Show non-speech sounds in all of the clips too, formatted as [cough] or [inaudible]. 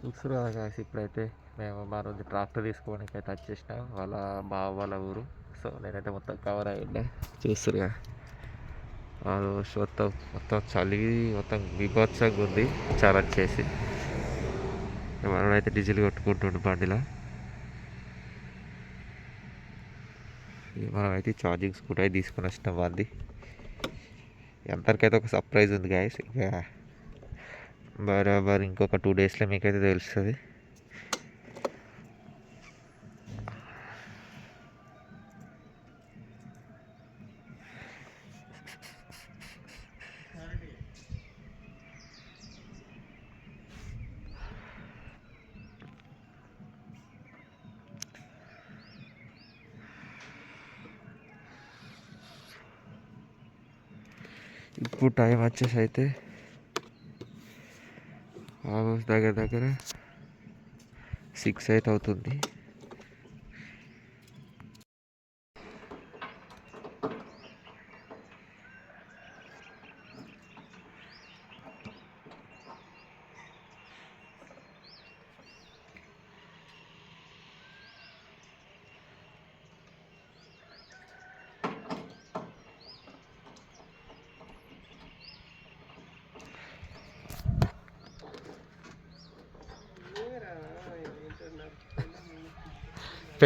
చూస్తారు కదా guys, ఇప్పుడైతే మేము మా రోజు ట్రాక్టర్ తీసుకోవడానికి అయితే వచ్చేసినాం వాళ్ళ బావ వాళ్ళ ఊరు. సో నేనైతే మొత్తం కవర్ అయ్యిండే చూస్తురుగా ఆల్మోస్ట్ మొత్తం మొత్తం చలి మొత్తం విభత్సంగా ఉంది. చాలా వచ్చేసి మనమైతే డీజిల్ కొట్టుకుంటుండు బండిలో. మనమైతే ఛార్జింగ్ స్కూటర్ అయితే తీసుకొని వచ్చినాం వాళ్ళది అందరికైతే ఒక సర్ప్రైజ్ ఉంది గాయస్ ఇక బరాబర్ ఇంకొక టూ డేస్లో మీకైతే తెలుస్తుంది. ఇప్పుడు టైం వచ్చేసి అయితే ఆల్మోస్ట్ దగ్గర దగ్గర సిక్స్ అయితే అవుతుంది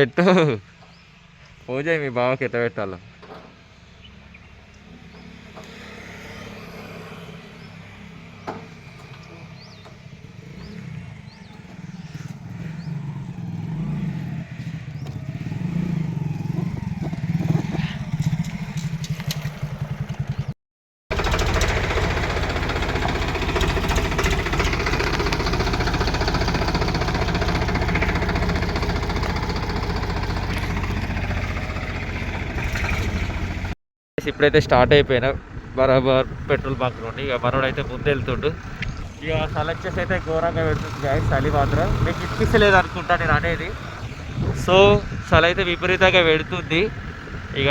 పెట్టు. పూజ మీ బావకి ఎట్ట పెట్టాలో. ఇప్పుడైతే స్టార్ట్ అయిపోయినా. బరాబర్ పెట్రోల్ బంక్ నుండి. ఇక మనోడు అయితే ముందు వెళ్తుండు ఇక సలెక్చర్స్ అయితే ఘోరంగా పెడుతుంది గాయ చలి మాత్రం. మీకు ఇప్పించలేదు అనుకుంటా నేను అనేది. సో చలి అయితే విపరీతంగా పెడుతుంది. ఇక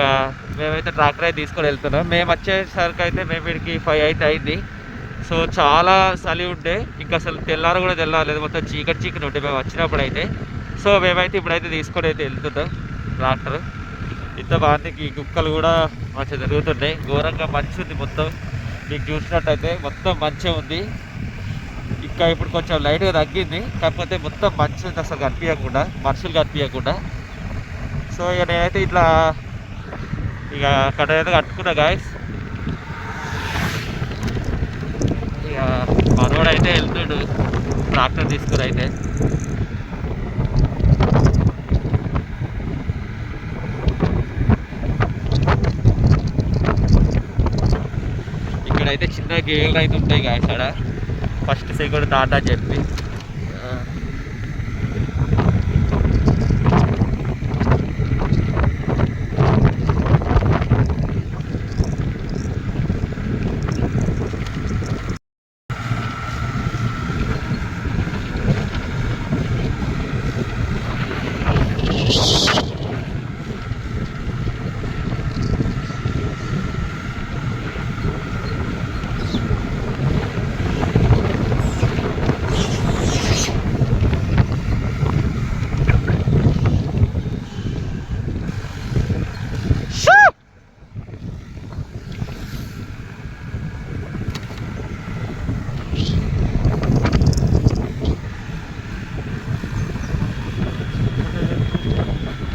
మేమైతే ట్రాక్టర్ అయితే తీసుకొని వెళ్తున్నాం. మేము వచ్చేసరికి అయితే మేము వీడికి ఫైవ్ అయితే అయింది. సో చాలా చలి ఉండే. ఇంకా అసలు తెల్లారు కూడా తెల్లారలేదు. మొత్తం చీకటి చీకటి ఉండే మేము వచ్చినప్పుడు అయితే సో మేమైతే ఇప్పుడైతే తీసుకొని అయితే వెళ్తున్నాం. ట్రాక్టర్. ఇంత బాగుంది కుక్కలు కూడా మంచిగా తిరుగుతున్నాయి. ఘోరంగా మంచి ఉంది మొత్తం. మీకు చూసినట్టయితే మొత్తం మంచిగా ఉంది. ఇంకా ఇప్పుడు కొంచెం లైట్గా తగ్గింది. కాకపోతే మొత్తం మంచి ఉంది అసలు కనిపించకుండా మనుషులు కనిపించకుండా. సో ఇక నేనైతే ఇట్లా ఇక అక్కడ అయితే కట్టుకున్నా గాయస్ ఇక మనోడైతే వెళ్తుడు డాక్టర్ ట్రాక్టర్ తీసుకుని అయితే. అయితే చిన్న గేళ్ళు అయితే ఉంటాయి గాయస్ ఫస్ట్ సెకండ్ టాటా చెప్పి.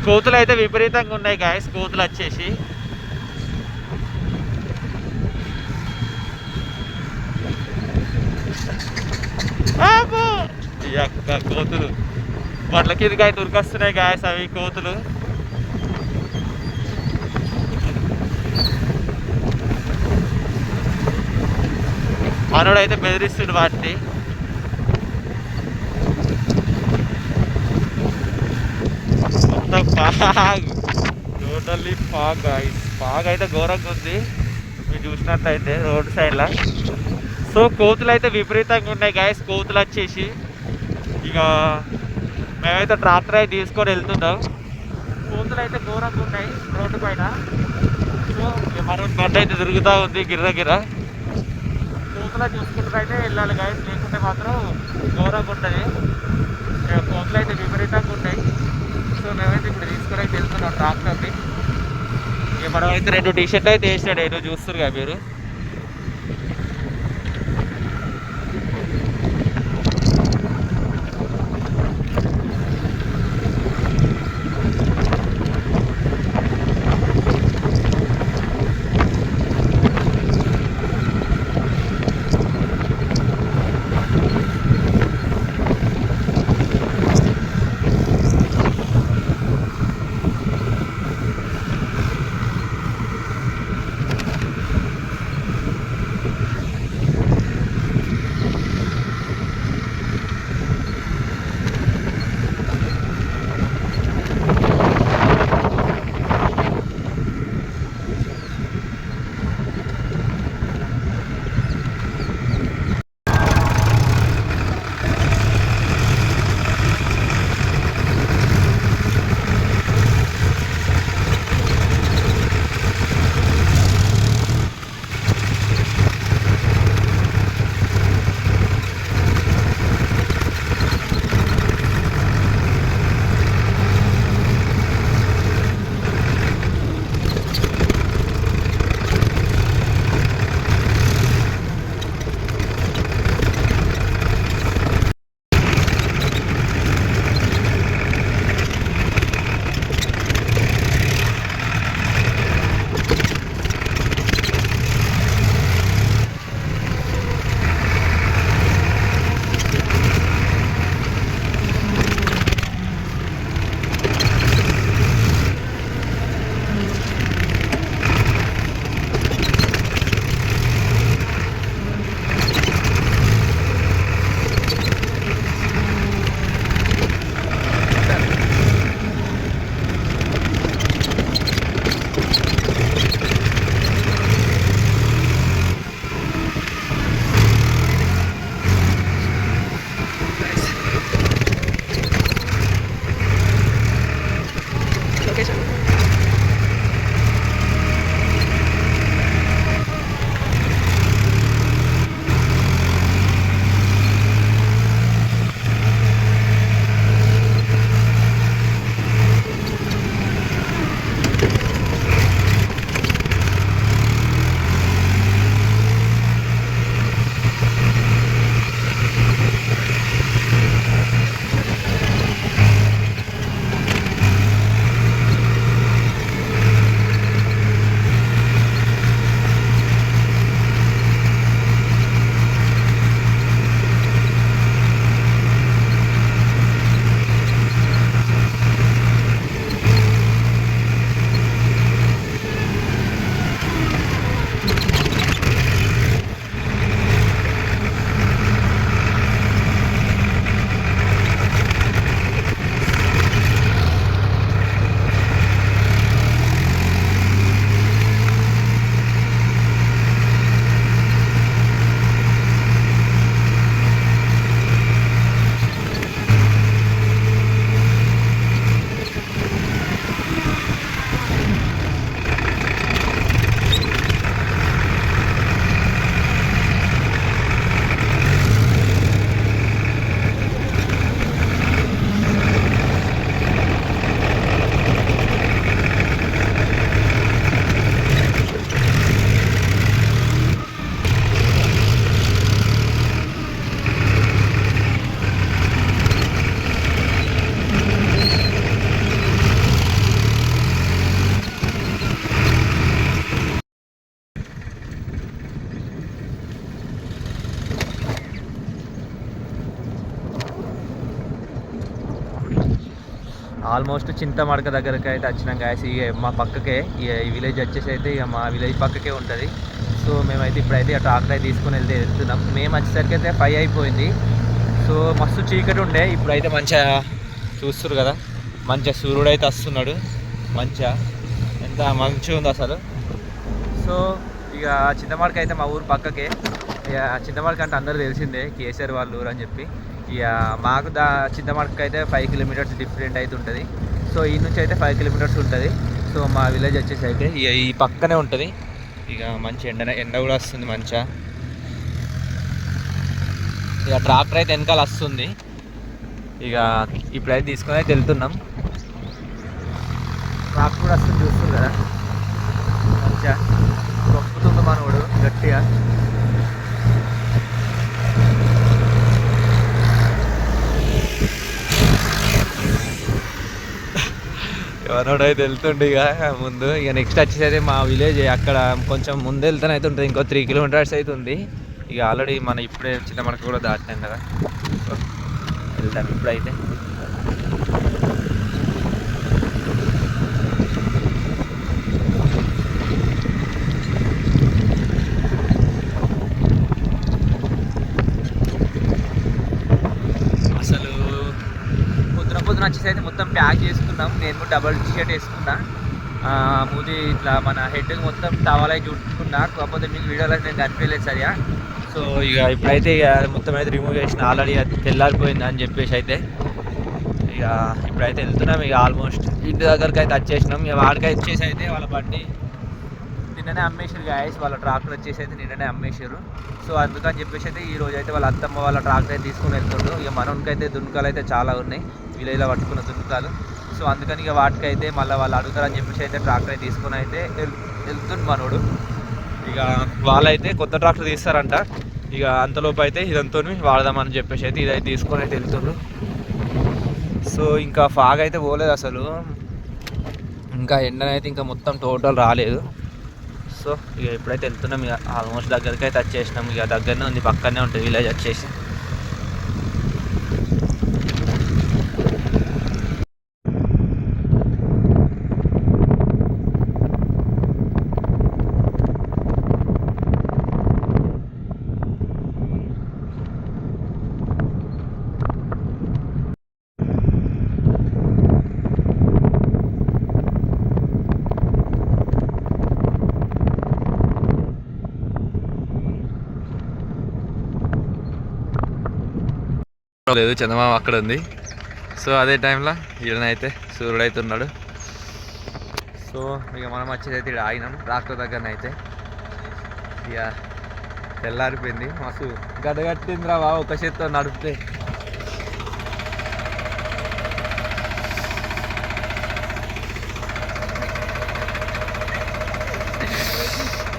కోతులు అయితే విపరీతంగా ఉన్నాయి గాయస్ కోతులు వచ్చేసి. యొక్క కోతులు. బట్ల కిందకి అయితే ఉరికొస్తున్నాయి గాయస్ అవి కోతులు. మనోడు అయితే బెదిరిస్తుండు వాటిని మొత్తం ఫాగ్ టోటల్లీ ఫాగ్ ఫాగ్ అయితే ఘోరంగా ఉంది. మీరు చూసినట్లయితే రోడ్ సైడ్లో సో కోతులు అయితే విపరీతంగా ఉన్నాయి గాయస్ కోతులు వచ్చేసి. ఇక మేమైతే ట్రాక్టర్ అయితే తీసుకొని వెళ్తున్నాం. కోతులు అయితే ఘోరంగా ఉన్నాయి రోడ్డు పైన. సో ఇక బండి అయితే తిరుగుతూ ఉంది గిర్ర గిర్ర. కోతులు చూసుకుంటూ అయితే వెళ్ళాలి గాయస్ లేకుంటే మాత్రం ఘోరంగా ఉంటుంది. కోతులు అయితే విపరీతంగా ఉంటాయి మేమైతే ఇప్పుడు తీసుకుని అయితే వెళ్తున్నాం ట్రాక్టర్ని ఇక మనం అయితే రెండు టీ షర్ట్ అయితే వేసాడు ఏదో చూస్తారు కదా మీరు. ఆల్మోస్ట్ చింతమడక దగ్గరకి అయితే వచ్చినాం గాయస్ ఇక మా పక్కకే ఇక ఈ విలేజ్ వచ్చేసి అయితే ఇక మా విలేజ్ పక్కకే ఉంటుంది. సో మేమైతే ఇప్పుడైతే ఆ ట్రాక్టర్ అయితే వెళ్తే వెళ్తున్నాం. మేము వచ్చేసరికి అయితే ఫైవ్ అయిపోయింది. సో మస్తు చీకటి ఉండే. ఇప్పుడైతే మంచిగా చూస్తున్నారు కదా. మంచిగా సూర్యుడు అయితే వస్తున్నాడు. మంచిగా. ఎంత మంచిగా ఉంది అసలు. సో ఇక చింతమడక అయితే మా ఊరు పక్కకే. ఇక చింతమడక అంటే అందరూ తెలిసిందే కేసీఆర్ వాళ్ళ ఊరు అని చెప్పి. ఇక మాకు దా చింతమాడక అయితే ఫైవ్ కిలోమీటర్స్ డిఫరెంట్ అయితే ఉంటుంది. సో ఈ నుంచి అయితే ఫైవ్ కిలోమీటర్స్ ఉంటుంది. సో మా విలేజ్ వచ్చేసి అయితే ఇక ఈ పక్కనే ఉంటుంది. ఇక మంచి ఎండ ఎండ కూడా వస్తుంది మంచిగా. ఇక ట్రాక్టర్ అయితే వెనకాల వస్తుంది. ఇక ఇప్పుడైతే తీసుకొని అయితే వెళ్తున్నాం. ట్రాక్టర్ కూడా వస్తుంది చూస్తుంది కదా. మంచిగా. తొక్కుతుంది మనోడు గట్టిగా. ఎవరోడైతే వెళ్తుండే ఇక ముందు ఇక నెక్స్ట్ వచ్చేసి అయితే మా విలేజ్ అక్కడ కొంచెం ముందు వెళ్తానే అయితే ఉంటుంది. ఇంకో త్రీ కిలోమీటర్స్ అయితే ఉంది. ఇక ఆల్రెడీ మన ఇప్పుడే చిన్న మనకు కూడా దాటినాం కదా. వెళ్తాం ఇప్పుడైతే అసలు పొద్దున పొద్దున వచ్చేసి అయితే మొత్తం వేసుకున్నాం నేను కూడా డబల్ షర్ట్ వేసుకున్నా. ఆ, మూది ఇట్లా మన హెడ్ మొత్తం టవల్ అయితే చుట్టుకున్నా. కాకపోతే మీకు వీడియోలో నేను కనిపించలేదు సరిగా. సో ఇక ఇప్పుడైతే ఇక మొత్తం అయితే రిమూవ్ చేసిన ఆల్రెడీ అది తెల్లారిపోయింది అని చెప్పేసి అయితే. ఇక ఇప్పుడైతే వెళ్తున్నాం ఇక ఆల్మోస్ట్ ఇంటి దగ్గరికి అయితే వచ్చేసినాం. ఇక వాడికి వచ్చేసి అయితే వాళ్ళ బండి నిన్ననే అమ్మేశారు గాయస్ వాళ్ళ ట్రాక్టర్ వచ్చేసి అయితే నిన్ననే అమ్మేశారు సో అందుకని చెప్పేసి అయితే ఈ రోజు అయితే వాళ్ళ అత్తమ్మ వాళ్ళ ట్రాక్టర్ అయితే తీసుకొని వెళ్తుండ్రు. ఇక మనకైతే దున్కాలు అయితే చాలా ఉన్నాయి. విలేజ్లో పట్టుకున్న దున్కాలు. సో అందుకని ఇక వాటికైతే మళ్ళీ వాళ్ళు అడుగుతారని చెప్పేసి అయితే ట్రాక్టర్ అయితే తీసుకొని అయితే వెళ్తుంది వెళ్తుండు మనోడు. ఇక వాళ్ళైతే కొత్త ట్రాక్టర్ తీస్తారంట. ఇక అంతలోపు అయితే ఇదంతో వాడదామని చెప్పేసి అయితే ఇదైతే తీసుకొని అయితే వెళ్తున్నారు సో ఇంకా ఫాగ్ అయితే పోలేదు అసలు. ఇంకా ఎండనైతే ఇంకా మొత్తం టోటల్ రాలేదు. సో ఇక ఎప్పుడైతే వెళ్తున్నాం ఇక. ఆల్మోస్ట్ దగ్గరికి అయితే వచ్చేసినాం. ఇక దగ్గరనే ఉంది పక్కనే ఉంటుంది విలేజ్ వచ్చేసి. లేదు చందమామ అక్కడ ఉంది. సో అదే టైంలో ఈయనైతే సూర్యుడు అయితే ఉన్నాడు సో ఇక మనం వచ్చేది అయితే ఇక్కడ ఆగినాం. ట్రాక్టర్ దగ్గర అయితే ఇక తెల్లారిపోయింది. మస్తు గడగట్టిందిరా బాబు ఒక చేత్తో నడిపితే.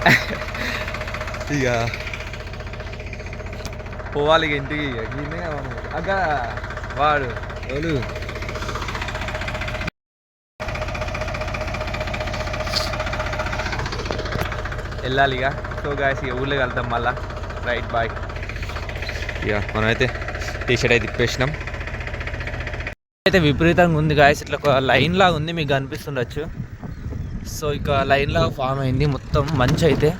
[laughs] ఇక పోవాలి ఇంటికి ఈయనే అక్క వాడు. ఓలు వెళ్ళాలి ఇక సో గాయస్ ఇక ఊళ్ళోకి వెళ్తాం మళ్ళా. రైట్ బాయ్ ఇక మనమైతే టీ షర్ట్ అయితే ఇప్పేసినాం అయితే విపరీతంగా ఉంది గాయస్ ఇట్లా ఒక లైన్ లాగా ఉంది మీకు కనిపిస్తుండొచ్చు సో ఇక లైన్ లాగా ఫామ్ అయింది. మొత్తం మంచి అయితే.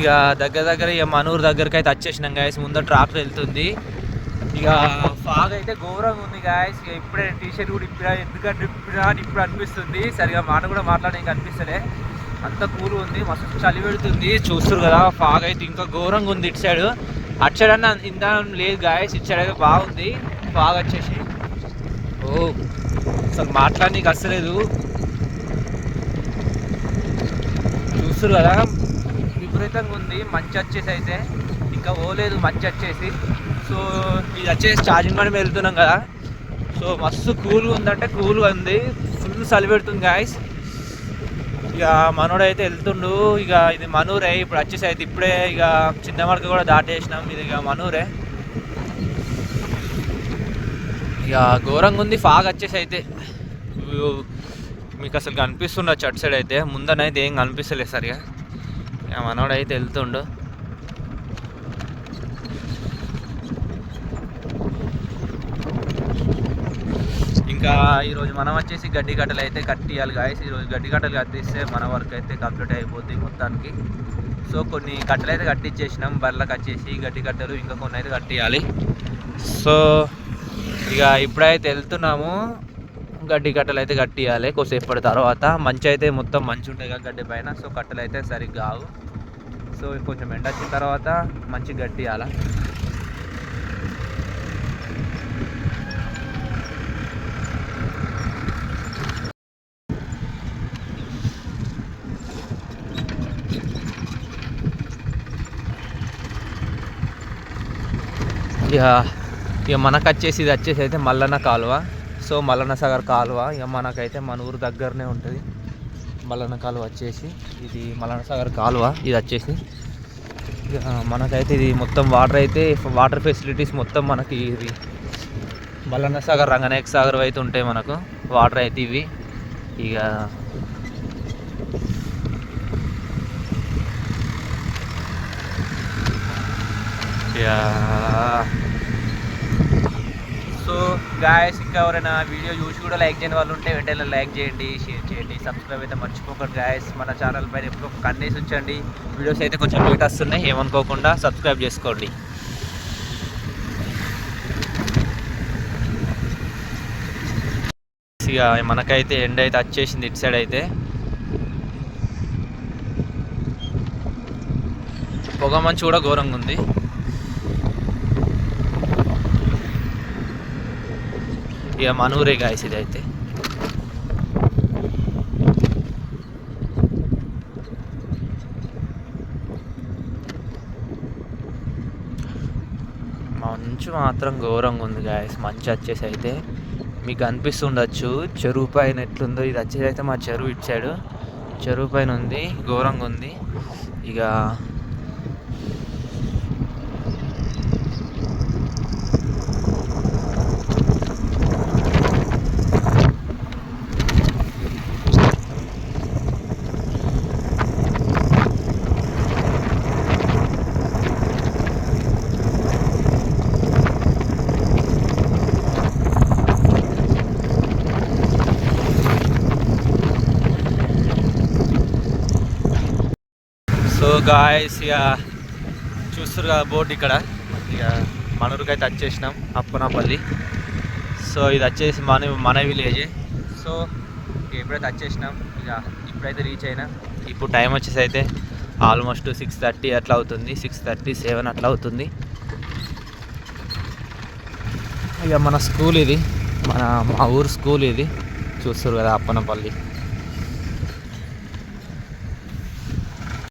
ఇక దగ్గర దగ్గర ఇక మనూరు దగ్గరికి అయితే వచ్చేసినాం గాయస్ ముందర ట్రాక్టర్ వెళ్తుంది. ఇక ఫాగ్ అయితే ఘోరంగా ఉంది గాయస్ ఇక ఇప్పుడే టీ షర్ట్ కూడా ఇప్పిరా ఎందుకంటే ఇప్పిరా అని ఇప్పుడు అనిపిస్తుంది. సరిగా మాట కూడా మాట్లాడడానికి అనిపిస్తలే. అంత కూల్ ఉంది మస్తు చలి పెడుతుంది. చూస్తారు కదా ఫాగ్ అయితే ఇంకా ఘోరంగా ఉంది ఇటు సైడ్ అటు సైడ్ అన్న ఇంత లేదు గాయస్ ఇటు సైడ్ అయితే బాగుంది. ఫాగ్ వచ్చేసి. ఓ అసలు మాట్లాడడానికి అస్సలేదు. చూస్తారు కదా విపరీతంగా ఉంది. మంచి వచ్చేసి అయితే ఇంకా పోలేదు మంచి వచ్చేసి. సో ఇది వచ్చేసి ఛార్జింగ్ మనం వెళ్తున్నాం కదా. సో మస్తు కూల్గా ఉందంటే కూల్గా ఉంది. ఫుల్ చలి పెడుతుంది గాయస్ ఇక మనోడు అయితే వెళ్తుండు. ఇక ఇది మనూరే. ఇప్పుడు వచ్చేసి అయితే ఇప్పుడే ఇక చిన్న మడక కూడా దాటేసినాం. ఇది ఇక మనూరే. ఇక ఘోరంగా ఉంది. ఫాగ్ వచ్చేసి అయితే. మీకు అసలు కనిపిస్తుండొచ్చు అటు సైడ్ అయితే. ముందనైతే ఏం కనిపిస్తలేదు సరిగా. ఇక వెళ్తుండు. ఇంకా ఈరోజు మనం వచ్చేసి గడ్డి కట్టలు అయితే కట్టియాలి గాయస్ ఈరోజు గడ్డి కట్టలు కట్టిస్తే మన వర్క్ అయితే కంప్లీట్ అయిపోద్ది మొత్తానికి. సో కొన్ని కట్టలు అయితే కట్టించేసినాం బర్రెలకు వచ్చేసి గడ్డి కట్టలు ఇంకా కొన్ని అయితే కట్టియాలి. సో ఇక ఇప్పుడైతే వెళ్తున్నాము. గడ్డి కట్టలు అయితే కట్టియాలి కొద్దిసేపటి తర్వాత. మంచి అయితే మొత్తం మంచి ఉంటాయి కదా గడ్డి పైన సో కట్టలు అయితే సరిగ్గా కావు. సో కొంచెం ఎండ వచ్చిన తర్వాత మంచి గట్టియాల. ఇక ఇక మనకు వచ్చేసి ఇది వచ్చేసి అయితే మల్లన్న కాలువ. సో మల్లన్న సాగర్ కాలువ ఇక మనకైతే మన ఊరు దగ్గరనే ఉంటుంది. మల్లన్న కాలువ వచ్చేసి ఇది మల్లన్న సాగర్ కాలువ ఇది వచ్చేసి. ఇక మనకైతే ఇది మొత్తం వాటర్ అయితే వాటర్ ఫెసిలిటీస్ మొత్తం మనకి ఇది. మల్లన్న సాగర్ రంగనాయక సాగర్ అయితే ఉంటాయి మనకు. వాటర్ అయితే ఇవి. ఇక సో గాయస్ ఇంకా ఎవరైనా వీడియో చూసి కూడా లైక్ చేయని వాళ్ళు ఉంటే వెంటనే లైక్ చేయండి షేర్ చేయండి సబ్స్క్రైబ్ అయితే మర్చిపోకండి గాయస్ మన ఛానల్ పైన ఎప్పుడు ఒక కన్నేసి ఉంచండి. వీడియోస్ అయితే కొంచెం లేట్ వస్తున్నాయి ఏమనుకోకుండా సబ్స్క్రైబ్ చేసుకోండి. ఇక మనకైతే ఎండ్ అయితే వచ్చేసింది ఇటు సైడ్ అయితే. పొగ మంచు కూడా ఘోరంగా ఉంది. ఇక మనూరే గాయస్ ఇది అయితే మంచు మాత్రం ఘోరంగా ఉంది గాయస్ మంచు వచ్చేసి అయితే మీకు అనిపిస్తుండొచ్చు. చెరువు పైన ఎట్లుందో ఇది వచ్చేసి అయితే మా చెరువు ఇటు సైడు. చెరువు పైన ఉంది ఘోరంగా ఉంది. ఇక సో గాయస్ ఇక చూస్తారు కదా బోట్ ఇక్కడ. ఇక మనూరుకి అయితే వచ్చేసినాం అప్పనపల్లి. సో ఇది వచ్చేసి మన మన విలేజ్ సో ఎప్పుడైతే వచ్చేసినాం ఇక ఇప్పుడైతే రీచ్ అయినా. ఇప్పుడు టైం వచ్చేసి అయితే ఆల్మోస్ట్ సిక్స్ థర్టీ అట్లా అవుతుంది. సిక్స్ థర్టీ సెవెన్ అట్లా అవుతుంది. ఇక మన స్కూల్ ఇది. మన మా ఊరు స్కూల్ ఇది. చూస్తారు కదా అప్పనపల్లి.